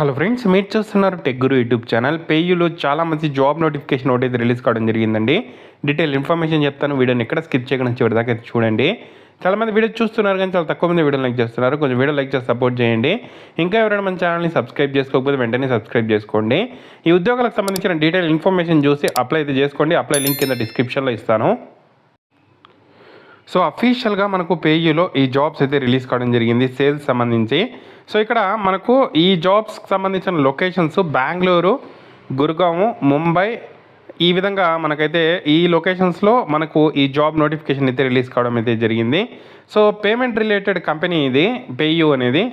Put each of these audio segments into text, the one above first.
Hello friends మీరు చూస్తున్నారు tech guru YouTube channel. పేయూలో చాలా మంచి జాబ్ నోటిఫికేషన్ ఒకటి అయితే రిలీజ్ కావడం జరిగిందండి. డీటెయిల్ ఇన్ఫర్మేషన్ చెప్తాను. వీడియోని ఎక్కడ స్కిప్ చేయకుండా చివరిదాకా చూడండి. చాలా మంది వీడియో చూస్తున్నారు కానీ చాలా తక్కువ మంది వీడియో లైక్ చేస్తున్నారు. కొంచెం వీడియో లైక్ చేసి సపోర్ట్ చేయండి. ఇంకా ఎవరైనా మన ఛానల్ని సబ్స్క్రైబ్ చేసుకోకపోతే వెంటనే సబ్స్క్రైబ్ చేసుకోండి. ఈ ఉద్యోగాలకు సంబంధించిన డీటెయిల్ ఇన్ఫర్మేషన్ చూసి అప్లై అయితే చేసుకోండి. అప్లై లింక్ కింద డిస్క్రిప్షన్లో ఇస్తాను. సో అఫీషియల్గా మనకు పేయూలో ఈ జాబ్స్ అయితే రిలీజ్ కావడం జరిగింది సేల్స్ సంబంధించి. సో ఇక్కడ మనకు ఈ జాబ్స్కి సంబంధించిన లొకేషన్స్ బెంగళూరు గురుగాము ముంబై ఈ విధంగా మనకైతే ఈ లొకేషన్స్లో మనకు ఈ జాబ్ నోటిఫికేషన్ అయితే రిలీజ్ కావడం అయితే జరిగింది. సో పేమెంట్ రిలేటెడ్ కంపెనీ ఇది పేయూ అనేది.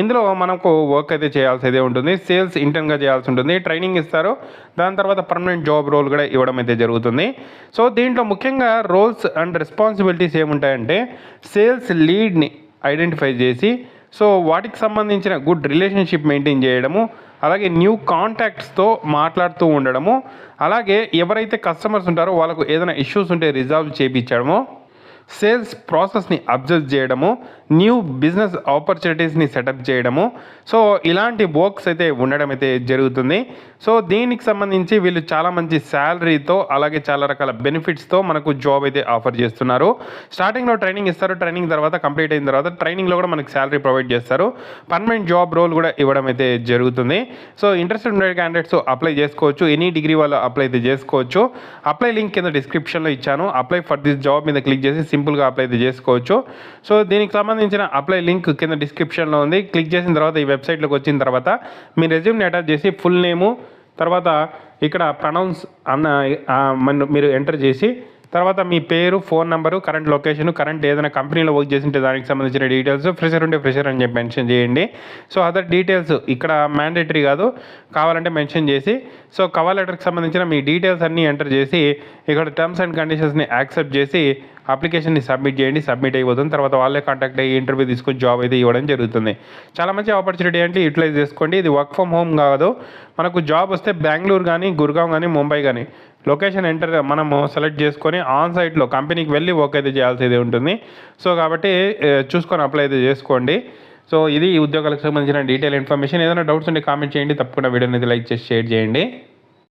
ఇందులో మనకు వర్క్ అయితే చేయాల్సి అయితే ఉంటుంది. సేల్స్ ఇంటర్న్గా చేయాల్సి ఉంటుంది. ట్రైనింగ్ ఇస్తారు. దాని తర్వాత పర్మనెంట్ జాబ్ రోల్ కూడా ఇవ్వడం అయితే జరుగుతుంది. సో దీంట్లో ముఖ్యంగా రోల్స్ అండ్ రెస్పాన్సిబిలిటీస్ ఏముంటాయంటే సేల్స్ లీడ్ని ఐడెంటిఫై చేసి సో వాటికి సంబంధించిన గుడ్ రిలేషన్షిప్ మెయింటైన్ చేయడము అలాగే న్యూ కాంటాక్ట్స్తో మాట్లాడుతూ ఉండడము అలాగే ఎవరైతే కస్టమర్స్ ఉంటారో వాళ్ళకు ఏదైనా ఇష్యూస్ ఉంటే రిజాల్వ్ చేయించడము సేల్స్ ప్రాసెస్ని అబ్జర్వ్ చేయడము న్యూ బిజినెస్ ఆపర్చునిటీస్ని సెటప్ చేయడము. సో ఇలాంటి వర్క్స్ అయితే ఉండడం అయితే జరుగుతుంది. సో దీనికి సంబంధించి వీళ్ళు చాలా మంచి శాలరీతో అలాగే చాలా రకాల బెనిఫిట్స్తో మనకు జాబ్ అయితే ఆఫర్ చేస్తున్నారు. స్టార్టింగ్లో ట్రైనింగ్ ఇస్తారు. ట్రైనింగ్ తర్వాత కంప్లీట్ అయిన తర్వాత ట్రైనింగ్లో కూడా మనకి శాలరీ ప్రొవైడ్ చేస్తారు. పర్మనెంట్ జాబ్ రోల్ కూడా ఇవ్వడం అయితే జరుగుతుంది. సో ఇంట్రెస్టెడ్ ఉండే క్యాండిడేట్స్ అప్లై చేసుకోవచ్చు. ఎనీ డిగ్రీ వాళ్ళు అప్లై అయితే చేసుకోవచ్చు. అప్లై లింక్ కింద డిస్క్రిప్షన్లో ఇచ్చాను. అప్లై ఫర్ దిస్ జాబ్ మీద క్లిక్ చేసి సింపుల్గా అప్లై అయితే చేసుకోవచ్చు. సో దీనికి సంబంధించిన అప్లై లింక్ కింద డిస్క్రిప్షన్లో ఉంది. క్లిక్ చేసిన తర్వాత ఈ వెబ్సైట్లోకి వచ్చిన తర్వాత మీ రెజ్యూమ్ని అటాచ్ చేసి ఫుల్ నేము తర్వాత ఇక్కడ ప్రనౌన్స్ అన్న మీరు ఎంటర్ చేసి తర్వాత మీ పేరు phone number current location current ఏదైనా కంపెనీలో వర్క్ చేసింటే దానికి సంబంధించిన డీటెయిల్స్ ఫ్రెషర్ ఉంటే ఫ్రెషర్ అని చెప్పి మెన్షన్ చేయండి. సో అదర్ డీటెయిల్స్ ఇక్కడ మ్యాండేటరీ కాదు. కావాలంటే మెన్షన్ చేసి సో కవర్ లెటర్కి సంబంధించిన మీ డీటెయిల్స్ అన్నీ ఎంటర్ చేసి ఇక్కడ టర్మ్స్ అండ్ కండిషన్స్ని యాక్సెప్ట్ చేసి అప్లికేషన్ని సబ్మిట్ చేయండి సబ్మిట్ అయిపోతుంది. తర్వాత వాళ్ళే కాంటాక్ట్ అయ్యి ఇంటర్వ్యూ తీసుకొని జాబ్ అయితే ఇవ్వడం జరుగుతుంది. చాలా మంచి ఆపర్చునిటీ అంటే యూటిలైజ్ చేసుకోండి. ఇది వర్క్ ఫ్రమ్ హోమ్ కాదు. మనకు జాబ్ వస్తే బెంగళూరు కానీ గుర్గావ్ కానీ ముంబై కానీ లొకేషన్ ఎంటర్ మనము సెలెక్ట్ చేసుకొని ఆన్ సైట్లో కంపెనీకి వెళ్ళి వర్క్ అయితే చేయాల్సి ఉంటుంది. సో కాబట్టి చూసుకొని అప్లై అయితే చేసుకోండి. సో ఇది ఈ ఉద్యోగాలకు సంబంధించిన డీటెయిల్ ఇన్ఫర్మేషన్ ఏదైనా డౌట్స్ ఉంటే కామెంట్ చేయండి. తప్పకుండా వీడియోని అయితే లైక్ చేసి షేర్ చేయండి.